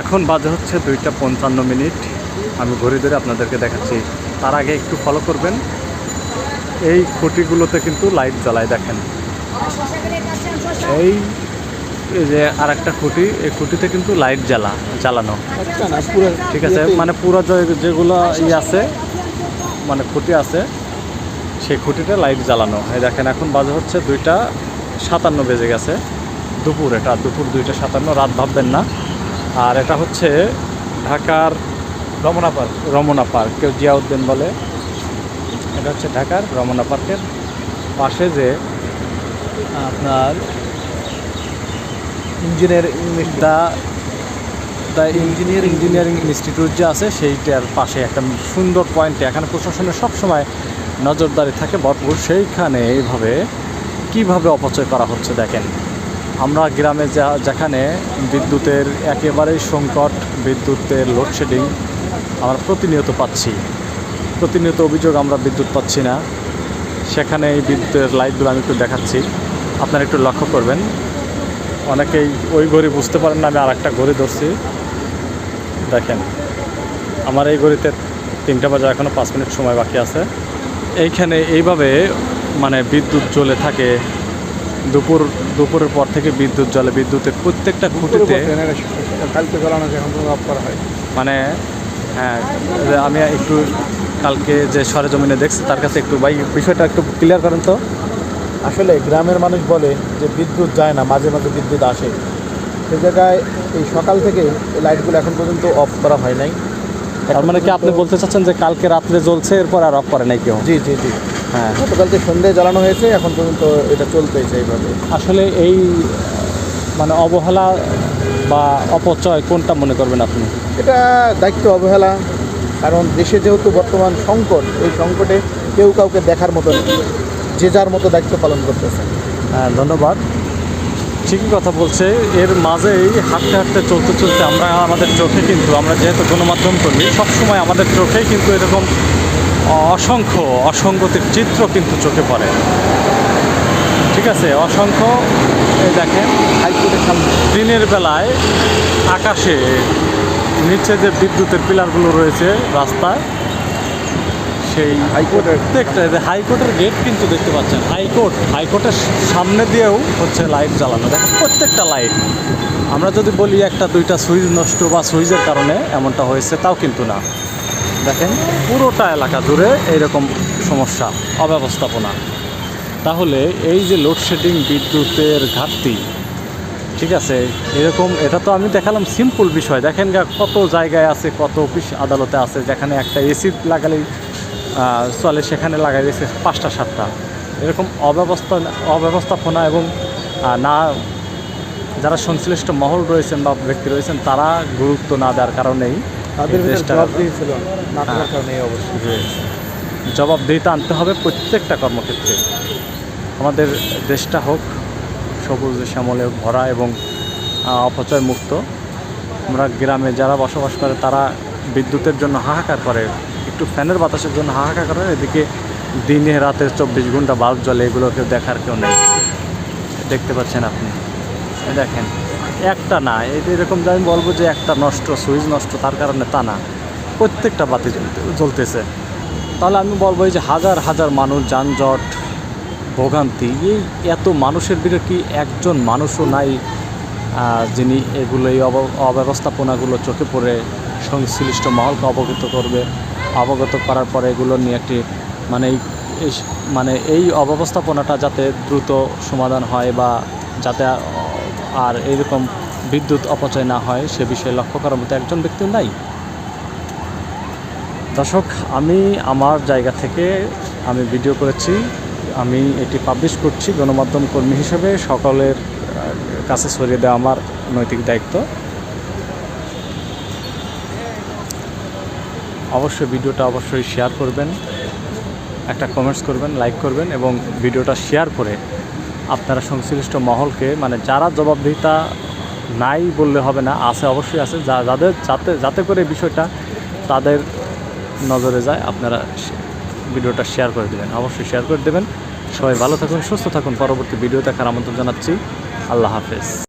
এখন বাজে হচ্ছে দুইটা পঞ্চান্ন মিনিট। আমি ঘড়ি ধরে আপনাদেরকে দেখাচ্ছি। তার আগে একটু ফলো করবেন। এই খুঁটিগুলোতে কিন্তু লাইট জ্বলায় দেখেন। এই যে আর একটা খুঁটি এই খুঁটিতে কিন্তু লাইট জ্বালা জ্বালানো। পুরো ঠিক আছে? মানে পুরো যেগুলো ই আছে মানে খুঁটি আছে সেই খুঁটিতে লাইট জ্বালানো। এই দেখেন এখন বাজে হচ্ছে দুইটা সাতান্ন বেজে গেছে। দুপুর এটা দুপুর দুইটা সাতান্ন রাত ভাববেন না। আর এটা হচ্ছে ঢাকার রমনা পার্ক। রমনা পার্ক কেউ জিয়াউদ্দিন বলে। এটা হচ্ছে ঢাকার রমনা পার্কের পাশে যে আপনার ইঞ্জিনিয়ারিং দা দ্য ইঞ্জিনিয়ার ইঞ্জিনিয়ারিং ইনস্টিটিউট যে আছে সেইটার পাশে একটা সুন্দর পয়েন্টে। এখানে প্রশাসনের সবসময় নজরদারি থাকে ভরপুর। সেইখানে এইভাবে কীভাবে অপচয় করা হচ্ছে দেখেন। আমরা গ্রামে যা যেখানে বিদ্যুতের একেবারেই সংকট, বিদ্যুতের লোডশেডিং আমরা প্রতিনিয়ত পাচ্ছি। প্রতিনিয়ত অভিযোগ আমরা বিদ্যুৎ পাচ্ছি না। সেখানে এই বিদ্যুতের লাইটগুলো আমি একটু দেখাচ্ছি। আপনারা একটু লক্ষ্য করবেন। অনেকেই ওই ঘড়ি বুঝতে পারেন না, আমি আর একটা ঘড়ি ধরছি। দেখেন, আমার এই ঘড়িতে তিনটা বাজে এখনও পাঁচ মিনিট সময় বাকি আছে। এইখানে এইভাবে মানে বিদ্যুৎ জ্বলে থাকে দুপুর দুপুরের পর থেকে বিদ্যুৎ জ্বলে বিদ্যুতের প্রত্যেকটা খুঁটিতে কালকে এখন অফ করা হয়। মানে হ্যাঁ আমি একটু কালকে যে সরেজমিনে দেখছি তার কাছে একটু ভাই বিষয়টা একটু ক্লিয়ার করেন তো। আসলে গ্রামের মানুষ বলে যে বিদ্যুৎ যায় না মাঝে মাঝে বিদ্যুৎ আসে। সে জায়গায় এই সকাল থেকে লাইটগুলো এখন পর্যন্ত অফ করা হয় নাই। তার মানে কি আপনি বলতে চাচ্ছেন যে কালকে রাত্রে জ্বলছে এরপর আর অফ করে নাই কেউ? জি জি জি। হ্যাঁ। গতকালকে সন্ধ্যে জ্বালানো হয়েছে এখন পর্যন্ত এটা চলতেছে এইভাবে। আসলে এই মানে অবহেলা বা অপচয় কোনটা মনে করবেন আপনি? এটা দায়িত্ব অবহেলা কারণ দেশে যেহেতু বর্তমান সংকট এই সংকটে কেউ কাউকে দেখার মতো যে যার মতো দায়িত্ব পালন করতেছে। হ্যাঁ ধন্যবাদ। ঠিকই কথা বলছে। এর মাঝেই হাঁটতে হাঁটতে চলতে চলতে আমরা আমাদের চোখে কিন্তু আমরা যেহেতু গণমাধ্যম কর্মী সবসময় আমাদের চোখেই কিন্তু এরকম অসংখ্য অসঙ্গতির চিত্র কিন্তু চোখে পড়ে। ঠিক আছে অসংখ্য এই দেখেন দিনের বেলায় আকাশে নিচে যে বিদ্যুতের পিলারগুলো রয়েছে রাস্তায় সেই হাইকোর্টের প্রত্যেকটা হাইকোর্টের গেট কিন্তু দেখতে পাচ্ছেন। হাইকোর্ট হাইকোর্টের সামনে দিয়েও হচ্ছে লাইট জ্বালানো। দেখেন প্রত্যেকটা লাইট আমরা যদি বলি একটা দুইটা সুইচ নষ্ট বা সুইচের কারণে এমনটা হয়েছে তাও কিন্তু না। দেখেন পুরোটা এলাকা জুড়ে এইরকম সমস্যা অব্যবস্থাপনা। তাহলে এই যে লোডশেডিং বিদ্যুতের ঘাটতি ঠিক আছে? এরকম এটা তো আমি দেখালাম সিম্পল বিষয়। দেখেন কত জায়গায় আছে কত অফিস আদালতে আছে যেখানে একটা এসি লাগালেই চলে সেখানে লাগাই দিয়েছে পাঁচটা সাতটা। এরকম অব্যবস্থা অব্যবস্থাপনা এবং না যারা সংশ্লিষ্ট মহল রয়েছেন বা ব্যক্তি রয়েছেন তারা গুরুত্ব না দেওয়ার কারণেই হ্যাঁ। জবাবদিহিতা আনতে হবে প্রত্যেকটা কর্মক্ষেত্রে। আমাদের দেশটা হোক সবুজ শ্যামলে ভরা এবং অপচয় মুক্ত। আমরা গ্রামে যারা বসবাস করে তারা বিদ্যুতের জন্য হাহাকার করে। একটু ফ্যানের বাতাসের জন্য হাহাকার করে, এদিকে দিনে রাতে চব্বিশ ঘণ্টা বাল্ব জ্বলে এগুলোকে দেখার কেউ নেই। দেখতে পাচ্ছেন আপনি। দেখেন, একটা না এরকম যে আমি বলব যে একটা নষ্ট, সুইচ নষ্ট, তার কারণে তা না। প্রত্যেকটা বাতি জ্বলতে জ্বলতেছে। তাহলে আমি বলব যে হাজার হাজার মানুষ, যানজট, ভোগান্তি, এই এত মানুষের ভিড়ে কি একজন মানুষও নাই যিনি এগুলো, এই অব- অব্যবস্থাপনাগুলো চোখে পড়ে সংশ্লিষ্ট মহলকে অবগত করবে? অবগত করার পরে এগুলো নিয়ে একটি মানে মানে এই অব্যবস্থাপনাটা যাতে দ্রুত সমাধান হয় বা যাতে আর এইরকম বিদ্যুৎ অপচয় না হয় সে বিষয়ে লক্ষ্য করার মতো একজন ব্যক্তি নাই। দর্শক, আমি আমার জায়গা থেকে আমি ভিডিও করেছি, আমি এটি পাবলিশ করছি গণমাধ্যম কর্মী হিসেবে, সকলের কাছে ছড়িয়ে দেওয়া আমার নৈতিক দায়িত্ব। অবশ্যই ভিডিওটা অবশ্যই শেয়ার করবেন, একটা কমেন্টস করবেন লাইক করবেন এবং ভিডিওটা শেয়ার করে আপনারা সংশ্লিষ্ট মহলকে মানে যারা জবাবদিহিতা নাই বললে হবে না, আছে অবশ্যই আছে, যা যাদের যাতে যাতে করে বিষয়টা তাদের নজরে যায়, আপনারা ভিডিওটা শেয়ার করে দেবেন, অবশ্যই শেয়ার করে দেবেন। সবাই ভালো থাকুন, সুস্থ থাকুন, পরবর্তী ভিডিও দেখার আমন্ত্রণ জানাচ্ছি। আল্লাহ হাফেজ।